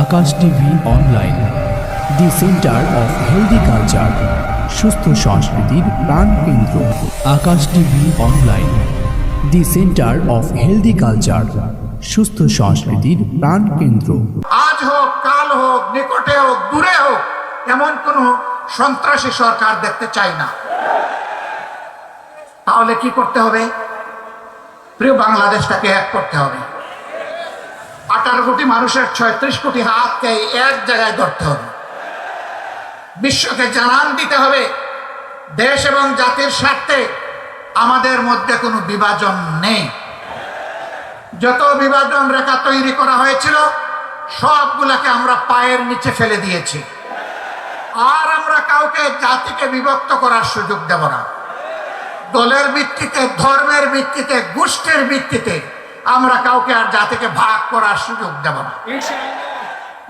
Akash TV online, the centre of healthy culture, সুস্থ সংস্কৃতির প্রাণ কেন্দ্র। Akash TV online, the centre of healthy culture, সুস্থ সংস্কৃতির প্রাণ কেন্দ্র। আজ হোক, কাল হোক, নিকটে হোক, দূরে হোক, এমন কোন সন্ত্রাসী সরকার দেখতে চাই না। তাহলে কি করতে হবে? প্রিয় বাংলাদেশটাকে এক করতে হবে। আঠারো কোটি মানুষের ছয়ত্রিশ কোটি হাতকে এক জায়গায় ধরতে হবে। বিশ্বকে জানান দিতে হবে, দেশ এবং জাতির স্বার্থে আমাদের মধ্যে কোনো বিভাজন নেই। যত বিভাজন রেখা তৈরি করা হয়েছিল, সবগুলাকে আমরা পায়ের নিচে ফেলে দিয়েছি। আর আমরা কাউকে জাতিকে বিভক্ত করার সুযোগ দেব না। দলের ভিত্তিতে, ধর্মের ভিত্তিতে, গোষ্ঠীর ভিত্তিতে আমরা কাউকে আর জাতিকে ভাগ করার সুযোগ দেব না।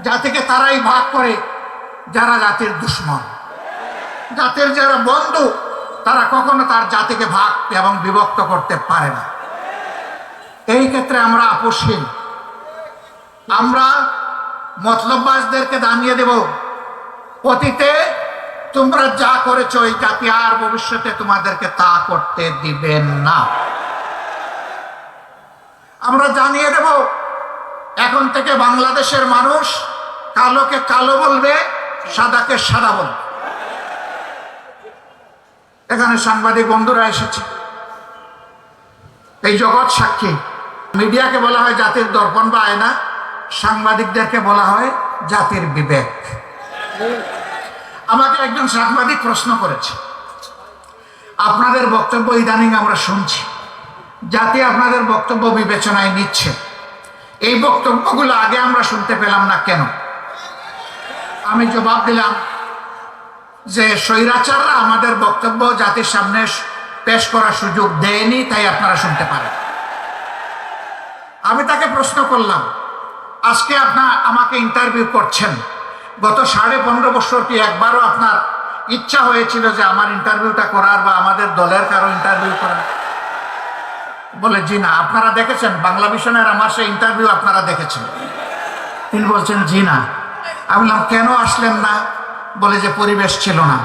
জাতিকে তারাই ভাগ করে যারা জাতির দুশ্মন। জাতির যারা বন্ধু তারা কখনো তার জাতিকে ভাগ এবং বিভক্ত করতে পারে না। এই ক্ষেত্রে আমরা আপোষহীন। আমরা মতলববাজদেরকে দাঁড়িয়ে দেব অতীতে তোমরা যা করেছ এই জাতি আর ভবিষ্যতে তোমাদেরকে তা করতে দিবেন না। আমরা জানিয়ে দেব, এখন থেকে বাংলাদেশের মানুষ কালোকে কালো বলবে, সাদাকে সাদা বলবে। এখানে সাংবাদিক বন্ধুরা এসেছে। এই জগৎ সাক্ষী। মিডিয়াকে বলা হয় জাতির দর্পণ বা আয়না, সাংবাদিকদেরকে বলা হয় জাতির বিবেক। আমাকে একজন সাংবাদিক প্রশ্ন করেছে। আপনাদের বক্তব্য ইদানিং আমরা শুনছি। জাতি আপনাদের বক্তব্য বিবেচনায় নিচ্ছে। এই বক্তব্যগুলো আগে আমরা শুনতে পেলাম না কেন? আমি জবাব দিলাম যে স্বৈরাচাররা আমাদের বক্তব্য জাতির সামনে পেশ করার সুযোগ দেয়নি, তাই আপনারা শুনতে পারেন। আমি তাকে প্রশ্ন করলাম, আজকে আপনার আমাকে ইন্টারভিউ করছেন। গত সাড়ে পনেরো বছর কি একবারও আপনার ইচ্ছা হয়েছিল যে আমার ইন্টারভিউটা করার বা আমাদের দলের কারও ইন্টারভিউ করার? বলে, জি না, আপনারা দেখেছেন, বাংলা মিশনের আমার সেই ইন্টারভিউ আপনারা দেখেছেন। তিনি বলছেন, জি না। আমি বললাম, কেন আসলেন না? বলে যে, পরিবেশ ছিল না।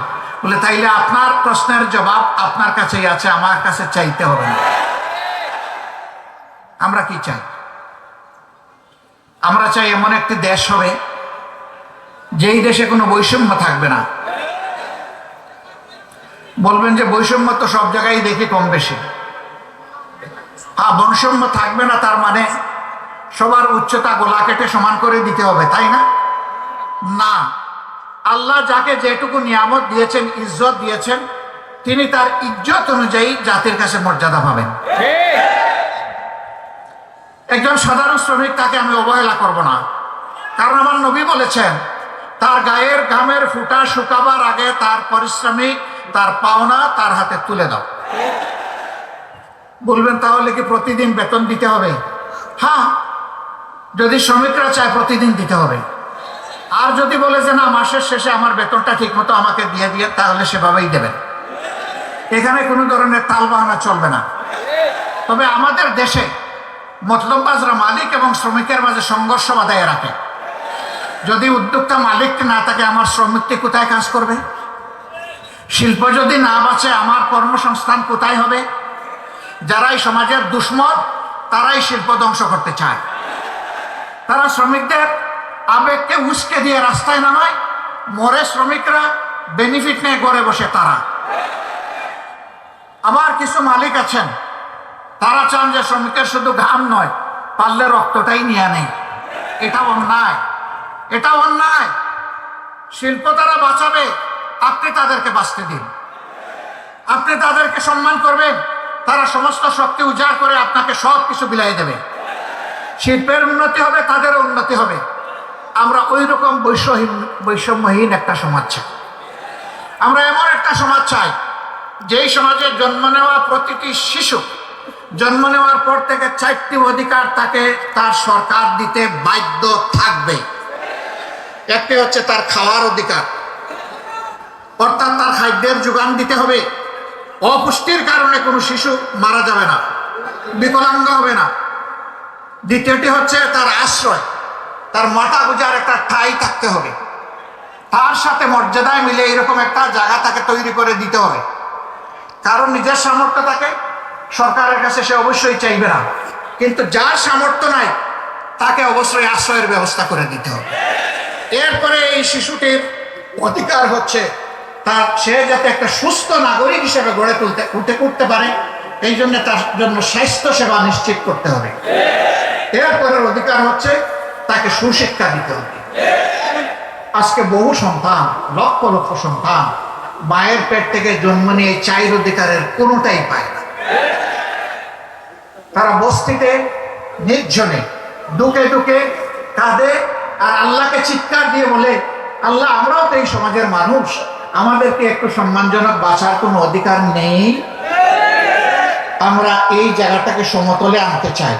বলে, তাইলে আপনার প্রশ্নের জবাব আপনার কাছেই আছে, আমার কাছে চাইতে হবে না। আমরা কি চাই? আমরা চাই এমন একটি দেশ হবে, যেই দেশে কোনো বৈষম্য থাকবে না। বলবেন যে, বৈষম্য তো সব জায়গায় দেখি কম বেশি। হ্যাঁ বৈষম্য থাকবে না, তার মানে সবার উচ্চতা গোলা কেটে সমান করে দিতে হবে, তাই না? না। আল্লাহ যাকে যেটুকু নিয়ামত দিয়েছেন, ইজ্জত দিয়েছেন, তিনি তার ইজ্জত অনুযায়ী জাতির কাছে মর্যাদা পাবেন। একজন সাধারণ শ্রমিক তাকে আমি অবহেলা করব না। কারণ আমার নবী বলেছেন, তার গায়ের ঘামের ফুটা শুকাবার আগে তার পরিশ্রমিক, তার পাওনা তার হাতে তুলে দাও। বলবেন, তাহলে কি প্রতিদিন বেতন দিতে হবে? হ্যাঁ যদি শ্রমিকরা চায় প্রতিদিন দিতে হবে। আর যদি বলে যে, না, মাসের শেষে আমার বেতনটা ঠিক মতো আমাকে দিয়ে দিয়ে, তাহলে সেভাবেই দেবেন। এখানে কোনো ধরনের তাল বাহানা চলবে না। তবে আমাদের দেশে মতলববাজরা মালিক এবং শ্রমিকের মাঝে সংঘর্ষ বাধায় রাখে। যদি উদ্যোক্তা মালিক না থাকে, আমার শ্রমিকটি কোথায় কাজ করবে? শিল্প যদি না বাঁচে, আমার কর্মসংস্থান কোথায় হবে? যারাই সমাজের দুশ্মন, তারাই শিল্প ধ্বংস করতে চায়। তারা শ্রমিকদের আবেগকে উস্কে দিয়ে রাস্তায় নামায়, মরে শ্রমিকরা বেনিফিট নিয়ে গড়ে বসে তারা। আবার কিছু মালিক আছেন, তারা চান যে শ্রমিকের শুধু ঘাম নয়, পারলে রক্তটাই নিয়ে নেই। এটা অন্যায় এটা অন্যায়। শিল্প তারা বাঁচাবে, আপনি তাদেরকে বাঁচতে দিন। আপনি তাদেরকে সম্মান করবেন তারা সমস্ত শক্তি উজাড় করে আপনাকে সব কিছু বিলাই দেবে। শিল্পের উন্নতি হবে, তাদের উন্নতি হবে। আমরা ওই রকম বৈষহীন, বৈষম্যহীন একটা সমাজ চাই। আমরা এমন একটা সমাজ চাই, যেই সমাজে জন্ম নেওয়া প্রতিটি শিশু জন্ম নেওয়ার পর থেকে চারটি অধিকার তাকে তার সরকার দিতে বাধ্য থাকবে। একটি হচ্ছে তার খাওয়ার অধিকার, অর্থাৎ তার খাদ্যের যোগান দিতে হবে। অপুষ্টির কারণে কোনো শিশু মারা যাবে না, বিকলাঙ্গ হবে না। দ্বিতীয়টি হচ্ছে তার আশ্রয়। তার মাথা গুজার একটা ঠাই থাকতে হবে। তার সাথে মর্যাদায় মিলে এরকম একটা জায়গা তাকে তৈরি করে দিতে হবে। কারণ নিজের সামর্থ্য থাকে সরকারের কাছে সে অবশ্যই চাইবে না। কিন্তু যার সামর্থ্য নাই, তাকে অবশ্যই আশ্রয়ের ব্যবস্থা করে দিতে হবে। এরপরে এই শিশুটির অধিকার হচ্ছে তার সে যাতে একটা সুস্থ নাগরিক হিসেবে গড়ে তুলতে উঠে উঠতে পারে, এই জন্য তার জন্য স্বাস্থ্য সেবা নিশ্চিত করতে হবে। এরপরের অধিকার হচ্ছে তাকে সুশিক্ষা দিতে হবে। আজকে বহু সন্তান, লক্ষ লক্ষ সন্তান মায়ের পেট থেকে জন্ম নিয়ে চাইর অধিকারের কোনোটাই পায় না। তারা বস্তিতে, নির্জনে দুকে দুকে কাঁদে আর আল্লাহকে চিৎকার দিয়ে বলে, আল্লাহ, আমরাও তো এই সমাজের মানুষ। আমাদেরকে একটু সম্মানজনক বাঁচার কোনো অধিকার নেই। আমরা এই জায়গাটাকে সমতলে আনতে চাই।